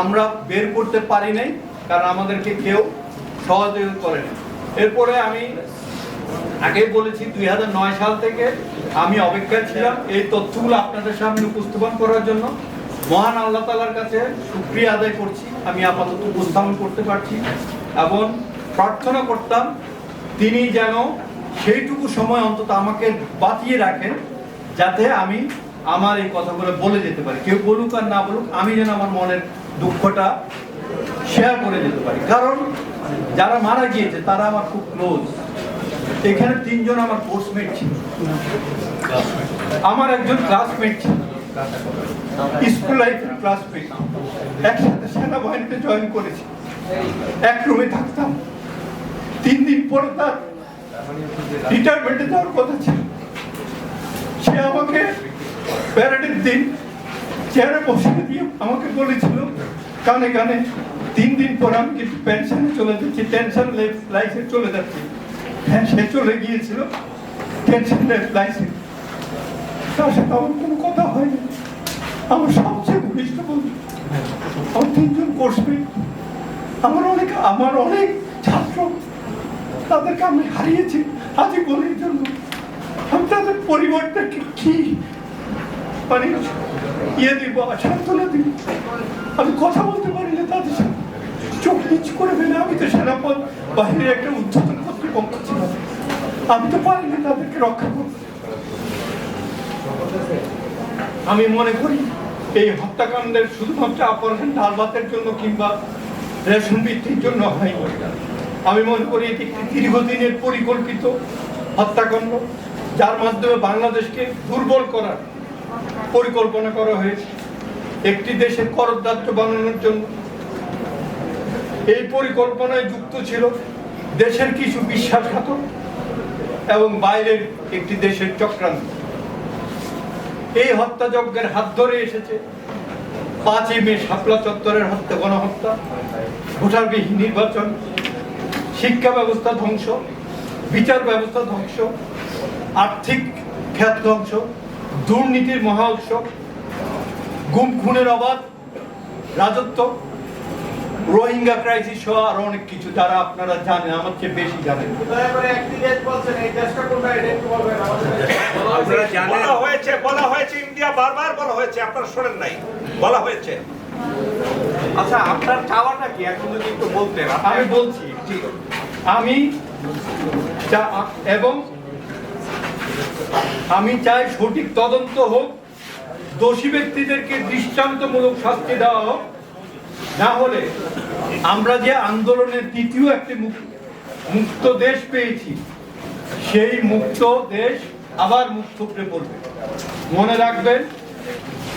আমরা বের করতে পারি নাই, কারণ আমাদেরকে কেউ সহযোগিতা করে না এরপরে আমি আগেই বলেছি দুই হাজার নয় সাল থেকে আমি অপেক্ষায় ছিলাম এই তথ্যগুলো আপনাদের সামনে উপস্থাপন করার জন্য। মহান আল্লাহ তালার কাছে সুক্রিয়া আদায় করছি, আমি আপাতত উপস্থাপন করতে পারছি এবং প্রার্থনা করতাম, তিনি যেন সেইটুকু সময় অন্তত আমাকে বাঁচিয়ে রাখেন, যাতে আমি আমার এই কথাগুলো বলে যেতে পারি। কেউ বলুক আর না বলুক, আমি যেন আমার মনের দুঃখটা শেয়ার করে যেতে পারি। কারণ যারা মারা গিয়েছে, তারা আমার খুব ক্লোজ এখানে তিনজন আমার কোর্সমেট ছিল। আমার একজন ক্লাসমেট ছিল। স্কুল লাইফের ক্লাসমেট একসাথে সেনাবাহিনীতে জয়েন করেছি। এক রুমে থাকতাম। তিন দিন পরে তার রিটায়ারমেন্টে যাওয়ার কথা ছিল। সে আমাকে প্যারেডের দিন চেয়ারে বসে দিয়ে আমাকে বলেছিল, কানে কানে, তিন দিন পর আমি কিন্তু পেনশনে চলে যাচ্ছি? টেনশন লাইফে চলে যাচ্ছি? হ্যাঁ সে চলে গিয়েছিল টেনশন লাইফে তার সাথে আমার কোনো কথা হয়নি। আমার সবচেয়ে ঘনিষ্ঠ বন্ধু, আমার তিনজন কোর্সমেট আমার অনেক আমার অনেক ছাত্র, তাদেরকে আমি হারিয়েছি। আজীবনের জন্য আমি তাদের পরিবারটাকে কি ইয়ে দিব সান্ত্বনা দিব। আমি কথা বলতে পারি না তাদের সাথে। চোখ নিচ করে ফেলে আমি তো সেনাপদ একটা উচ্চতন কর্তৃপক্ষ আমি তো পারি না তাদেরকে রক্ষা করতে। আমি মনে করি এই হত্যাকাণ্ডের শুধুমাত্র অপারেশন ডাল ভাতের জন্য কিংবা রেশন বৃদ্ধির জন্য হয়নি আমি মনে করি এটি একটি দীর্ঘদিনের পরিকল্পিত হত্যাকাণ্ড, যার মাধ্যমে বাংলাদেশকে দুর্বল করার পরিকল্পনা করা হয়েছে। একটি দেশের করদাত্র বানানোর জন্য। এই পরিকল্পনায় যুক্ত ছিল দেশের কিছু বিশ্বাসঘাতক এবং বাইরের একটি দেশের চক্রান্ত। এই হত্যাযজ্ঞের হাত ধরে এসেছে পাঁচই মে শাপলা চত্বরের হত্যা, গণহত্যা, ভোটারবিহীন নির্বাচন, শিক্ষা ব্যবস্থা ধ্বংস, বিচার ব্যবস্থা ধ্বংস, আর্থিক খ্যাত ধ্বংস দুর্নীতির মহা উৎসব গুম খুনের অবাধ রাজত্ব রোহিঙ্গা ক্রাইসিস সহ আরও অনেক কিছু যারা আপনারা জানেন আমার চেয়ে বেশি জানেন। বলা হয়েছে বলা হয়েছে ইন্ডিয়া বারবার বলা হয়েছে আপনারা শোনেন নাই। বলা হয়েছে। আচ্ছা আপনার চাওয়াটা কি? এখন যদি একটু বলতেন আমি বলছি ঠিক আমি এবং আমি চাই সঠিক তদন্ত হোক, দোষী ব্যক্তিদেরকে দৃষ্টান্তমূলক শাস্তি দেওয়া হোক। না হলে আমরা যে আন্দোলনের তৃতীয় একটি মুক- মুক্ত দেশ পেয়েছি, সেই মুক্ত দেশ আবার মুক্ত পড়বে। মনে রাখবেন,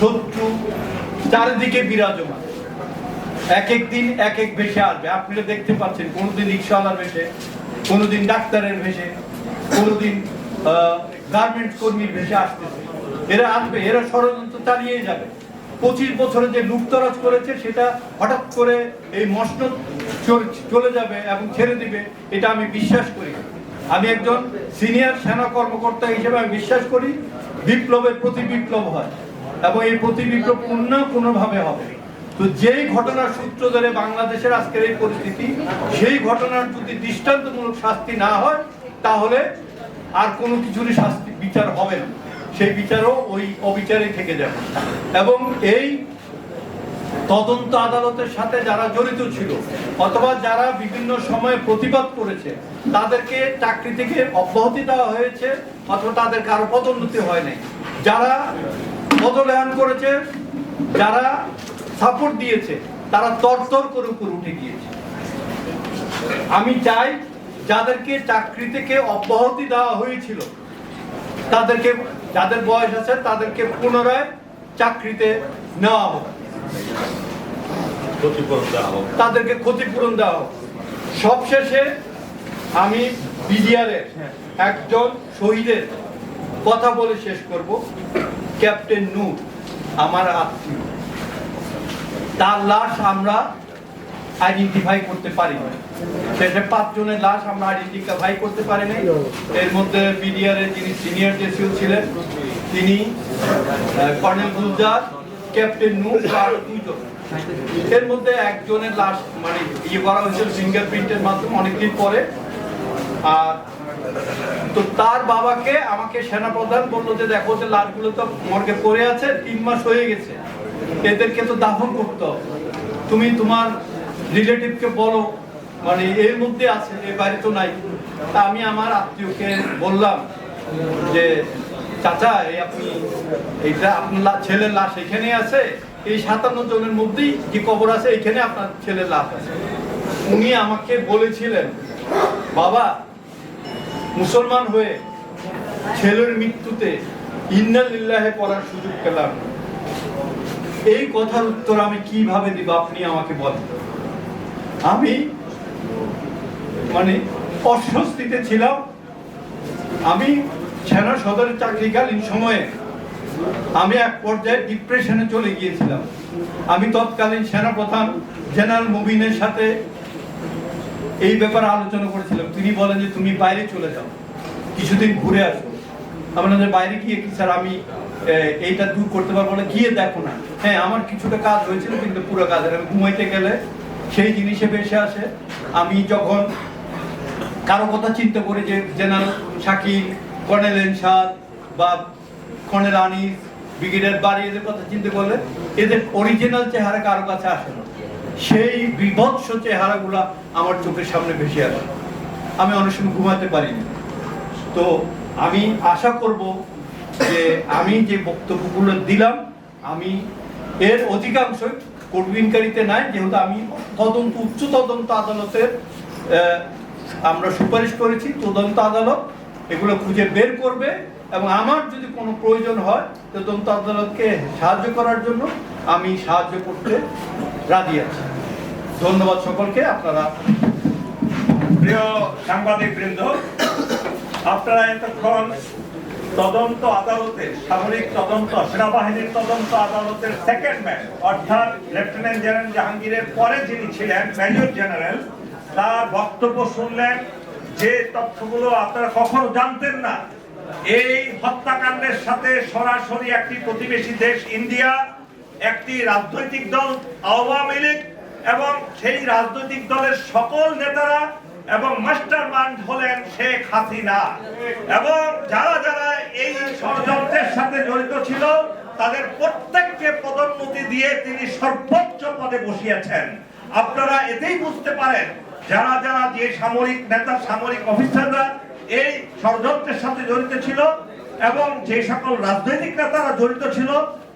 শত্রু চারিদিকে বিরাজমান। এক এক দিন এক এক বেশে আসবে। আপনারা দেখতে পাচ্ছেন, কোনোদিন রিক্সাওয়ালার ভেসে কোনোদিন ডাক্তারের ভেসে কোনোদিন গার্মেন্টস কর্মীর ভেসে আসতেছে। এরা আসবে, এরা ষড়যন্ত্র চালিয়ে যাবে। পঁচিশ বছরে যে লুপ্তরাজ করেছে, সেটা হঠাৎ করে এই মসনদ চলে যাবে এবং ছেড়ে দিবে, এটা আমি বিশ্বাস করি। আমি একজন সিনিয়র সেনা কর্মকর্তা হিসেবে আমি বিশ্বাস করি, বিপ্লবের প্রতি বিপ্লব হয় এবং এই প্রতি বিপ্লব কোনো কোনোভাবে হবে। তো যেই ঘটনার সূত্র ধরে বাংলাদেশের আজকের এই পরিস্থিতি, সেই ঘটনার যদি দৃষ্টান্তমূলক শাস্তি না হয়, তাহলে আর কোনো কিছুরই শাস্তি, বিচার হবে না। সেই বিচারও ওই অবিচারে থেকে যাবে। এবং এই তদন্ত আদালতের সাথে যারা জড়িত ছিল, অথবা যারা বিভিন্ন সময়ে প্রতিবাদ করেছে, তাদেরকে চাকরি থেকে অব্যাহতি দেওয়া হয়েছে, অথবা তাদের কারও পদোন্নতি হয় নাই। যারা পদলেহন করেছে, যারা সাপোর্ট দিয়েছে, তারা তরতর করে উপর উঠে গিয়েছে। আমি চাই যাদেরকে চাকরি থেকে অব্যাহতি দেওয়া হয়েছিল তাদেরকে যাদের বয়স আছে তাদেরকে পুনরায় চাকরিতে নেওয়া হোক। ক্ষতিপূরণ দেওয়া হোক। তাদেরকে ক্ষতিপূরণ দেওয়া হোক। সবশেষে আমি বিডিআরের একজন শহীদের কথা বলে শেষ করব। ক্যাপ্টেন নূর আমার আত্মীয়। তার লাশ আমরা আইডেন্টিফাই করতে পারি। শেষে পাঁচজনের লাশ আমরা আইডেন্টিফাই করতে পারি নাই এর মধ্যে বিডিআর এর যিনি সিনিয়র জেসিও ছিলেন, তিনি কর্নেল গুলজার ক্যাপ্টেন নূর আর দুজন এর মধ্যে একজনের লাশ মানে ইয়ে করা হয়েছিল ফিঙ্গারপ্রিন্টের মাধ্যমে অনেকদিন পরে। আর তো তার বাবাকে আমাকে সেনাপ্রধান বলল যে, দেখো যে লাশগুলো তো মর্গে পড়ে আছে, তিন মাস হয়ে গেছে। এদেরকে তো দাফন করতে তুমি তোমার রিলেটিভকে বলো মানে এর মধ্যে আছে, এ বাড়ি তো নাই। তা আমি আমার আত্মীয়কে বললাম যে, চাচা, এই আপনি, এইটা আপনার ছেলের লাশ এখানে আছে, এই সাতান্ন জনের মধ্যেই যে কবর আছে, এখানে আপনার ছেলের লাশ আছে। উনি আমাকে বলেছিলেন, বাবা, মুসলমান হয়ে ছেলের মৃত্যুতে ইন্নালিল্লাহে পড়ার সুযোগ পেলাম। এই কথার উত্তর আমি কীভাবে দিব, আপনি আমাকে বলেন। আমি মানে অস্বস্তিতে ছিলাম। আমি সেনা সদরের চাকরিকালীন সময়ে আমি এক পর্যায়ে ডিপ্রেশনে চলে গিয়েছিলাম। আমি তৎকালীন সেনাপ্রধান জেনারেল মুবিনের সাথে এই ব্যাপারে আলোচনা করেছিলাম। তিনি বলেন যে, তুমি বাইরে চলে যাও। কিছুদিন ঘুরে আসো। আপনাদের বাইরে গিয়ে কি স্যার আমি এইটা দূর করতে পারব না? গিয়ে দেখো না। হ্যাঁ আমার কিছুটা কাজ হয়েছিল, কিন্তু পুরো কাজের আমি ঘুমাইতে গেলে সেই জিনিসে বেশি আসে। আমি যখন কারও কথা চিন্তা করি যে জেনারেল শাকিল, কর্নেল এনসাদ বা কর্নেল আনিস ব্রিগেডিয়ার বাড়ি এদের কথা চিন্তা করলে এদের অরিজিনাল চেহারা কারও কাছে আসে না। সেই বিভৎস চেহারাগুলা আমার চোখের সামনে ভেসে আসে। আমি অনেক সময় ঘুমাতে পারি না তো আমি আশা করব যে আমি যে বক্তব্যগুলো দিলাম, আমি এর অধিকাংশ কর্মীনকারীতে নাই, যেহেতু আমি তদন্ত, উচ্চ তদন্ত আদালতের আমরা সুপারিশ করেছি, তদন্ত আদালত এগুলো খুঁজে বের করবে এবং আমার যদি কোনো প্রয়োজন হয়, তদন্ত আদালতকে সাহায্য করার জন্য আমি সাহায্য করতে রাজি আছি। ধন্যবাদ সকলকে, আপনারা প্রিয় সাংবাদিক বৃন্দ আপনারা এতক্ষণ তদন্ত আদালতে সামরিক তদন্ত, সেনাবাহিনীর তদন্ত আদালতের সেকেন্ড ম্যান অর্থাৎ লেফটেন্যান্ট জেনারেল জাহাঙ্গীরের পরে যিনি ছিলেন মেজর জেনারেল তার বক্তব্য শুনলেন। যে তথ্যগুলো আপনারা কখনো জানতেন না, এই হত্যাকাণ্ডের সাথে সরাসরি একটি প্রতিবেশী দেশ, ইন্ডিয়া, একটি রাজনৈতিক দল, আওয়ামী লীগ এবং সেই রাজনৈতিক দলের সকল নেতারা এবং মাস্টার মাইন্ড হলেন শেখ হাসিনা। এবং যারা যারা এই ষড়যন্ত্রের সাথে জড়িত ছিল, তাদের প্রত্যেককে পদোন্নতি দিয়ে তিনি সর্বোচ্চ পদে বসিয়েছেন। আপনারা এতেই বুঝতে পারেন, যারা যারা যে সামরিক নেতা, সামরিক অফিসাররা এই ষড়যন্ত্রের সাথে জড়িত ছিল এবং যে সকল রাজনৈতিক নেতারা জড়িত ছিল,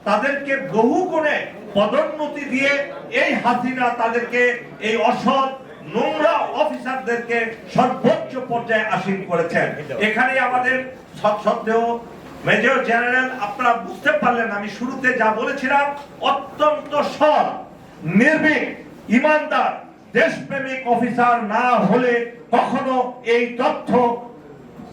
তাদেরকে বহু গুণে পদোন্নতি দিয়ে এই হাসিনা তাদেরকে এই অসৎ নোংরা অফিসারদেরকে সর্বোচ্চ পর্যায়ে আসীন করেছেন। এখানে আমাদের সত্ত্বেও মেজর জেনারেল, আপনারা বুঝতে পারলেন আমি শুরুতে যা বলেছিলাম, অত্যন্ত সৎ, নির্ভীক, ইমানদার, দেশপ্রেমিক অফিসার না হলে কখনো এই তথ্য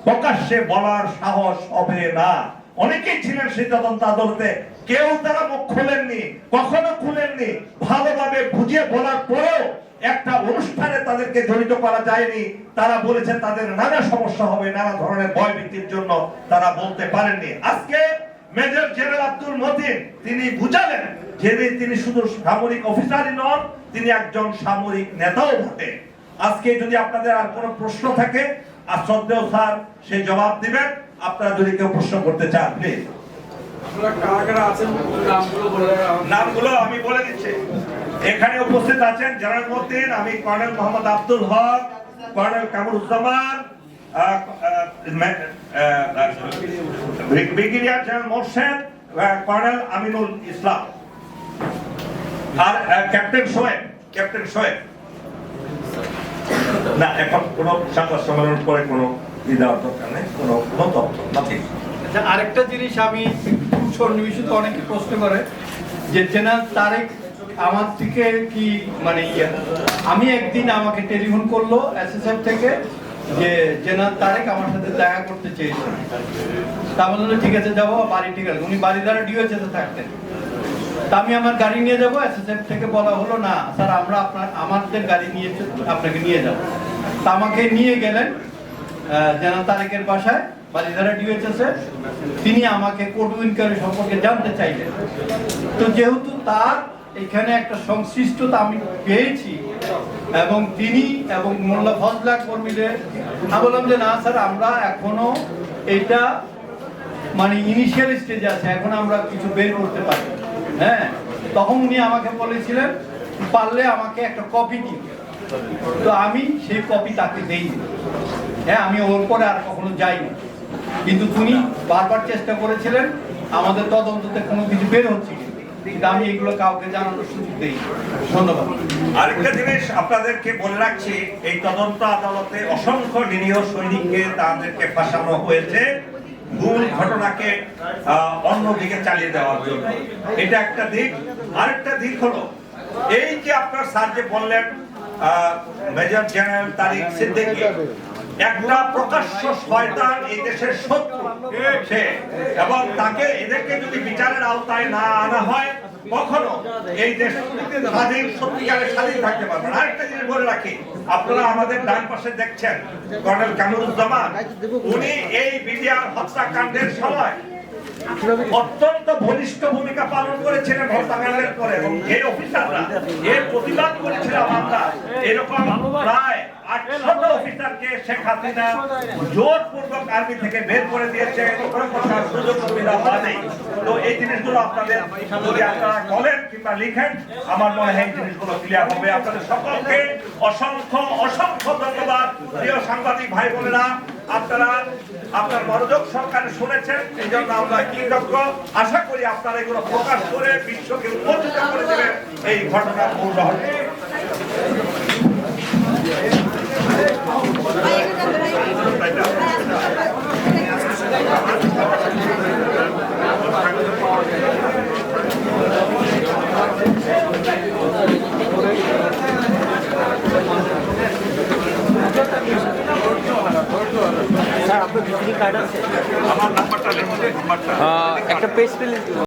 প্রকাশ্যে বলার সাহস হবে না। অনেকেই ছিলেন সেই তদন্ত আদালতে। কেউ তারা মুখ খুলেননি, কখনো খুলেননি। ভালোভাবে বুঝিয়ে বলার পরেও একটা অনুষ্ঠানে তাদেরকে জড়িত করা যায়নি। তারা বলেছেন তাদের নানা সমস্যা হবে, নানা ধরনের ভয় ভীতির জন্য তারা বলতে পারেননি। আজকে মেজর জেনারেল আব্দুল মতিন, তিনি বুঝালেন যে তিনি শুধু সামরিক অফিসারই নন, তিনি একজন সামরিক নেতাও বটে। আজকে যদি আপনাদের আর কোনো প্রশ্ন থাকে, আর সত্ত্বেও স্যার সেই জবাব দিবেন। আপনারা যদি কেউ প্রশ্ন করতে চান প্লিজ নামগুলো আমি বলে দিচ্ছি। এখানে উপস্থিত আছেন জেনারেল মতিন আমি colonel Mohammad Abdul Haq colonel Kamruzzaman brigadier general Morshed colonel Aminul Islam. আর ক্যাপ্টেন সোয়েব ক্যাপ্টেন সোয়েব না এখন কোনো সংবাদ সম্মেলন করে কোনো আচ্ছা আরেকটা জিনিস আমি সন্নিবেশিত অনেকে প্রশ্ন করে যে তারেক আমার থেকে কি মানে ইয়ে? আমি একদিন আমাকে টেলিফোন করল এসএসএফ থেকে যে জেনারেল তারেক আমার সাথে দেখা করতে চেয়েছে। তা বলল ঠিক আছে, যাব, বাড়ি ঠিক আছে। উনি বাড়ি দ্বারা থাকতেন। তা আমি আমার গাড়ি নিয়ে যাব, এসএসএফ থেকে বলা হলো, না, স্যার, আমরা আপনার, আমাদের গাড়ি নিয়ে, আপনাকে নিয়ে যাব। তা আমাকে নিয়ে গেলেন। জেনারেল তারেকের বাসায় বালিধারা ডিওএইচএসে তিনি আমাকে কোর্ট উইনকারের সম্পর্কে জানতে চাইলেন। তো যেহেতু তার এখানে একটা সংশ্লিষ্টতা আমি পেয়েছি এবং তিনি এবং মোল্লা ফজলা কর্মীদের, আমি বললাম যে, না স্যার, আমরা এখনও এটা মানে ইনিশিয়াল স্টেজে আছে, এখন আমরা কিছু বের করতে পারি। হ্যাঁ তখন উনি আমাকে বলেছিলেন, পারলে আমাকে একটা কপি দিন। তো আমি সেই কপি তাকে দেইনি। হ্যাঁ আমি ওর পরে আর কখনো যাইনি। কিন্তু তিনি বারবার চেষ্টা করেছিলেন, আমাদের তদন্ততে কোনো কিছু বের হচ্ছে আমি এগুলো কাউকে জানানোর সুযোগ দেই ধন্যবাদ। আরেকটা জিনিস আপনাদেরকে বলে রাখছি, এই তদন্ত আদালতে অসংখ্য নিরীহ সৈনিককে তাদেরকে ফাঁসানো হয়েছে। মূল ঘটনাকে অন্যদিকে চালিয়ে দেওয়ার জন্য। এটা একটা দিক। আরেকটা দিক হলো, এই যে আপনার স্যার যে বললেন মেজর জেনারেল তারিক সিদ্দিকী একটা প্রকাশ্য শয়তান এই দেশের শত্রু। এবং তাকে এদেরকে যদি বিচারের আওতায় না আনা হয়, কখনো এই দেশ স্বাধীন, সত্যিকারের স্বাধীন থাকতে পারবে না। আরেকটা জিনিস বলে রাখি, আপনারা আমাদের ডান পাশে দেখছেন কর্নেল কামরুজ্জামান। উনি এই বিডিআর হত্যাকাণ্ডের সময় অত্যন্ত বলিষ্ঠ ভূমিকা পালন করেছিলেন হত্যাকাণ্ডের পরে। এবং এই অফিসাররা এর প্রতিবাদ করেছিলাম আমরা এরকম প্রায় আটশত অফিসারকে থেকে বের করে দিয়েছে। কোনো সুযোগ সুবিধা তো এই জিনিসগুলো আপনারা বলেন লিখেন, আমার মনে ক্লিয়ার হবে। আপনাদের সকলকে অসংখ্য অসংখ্য ধন্যবাদ। প্রিয় সাংবাদিক ভাই বোনেরা, আপনারা আপনার মনোযোগ সরকারে শুনেছেন, এই জন্য আমরা কৃতজ্ঞ। আশা করি আপনারা এগুলো প্রকাশ করে বিশ্বকে উন্মোচিত করে দেবেন। এই ঘটনার মূল রহস্য। স্যার আপনার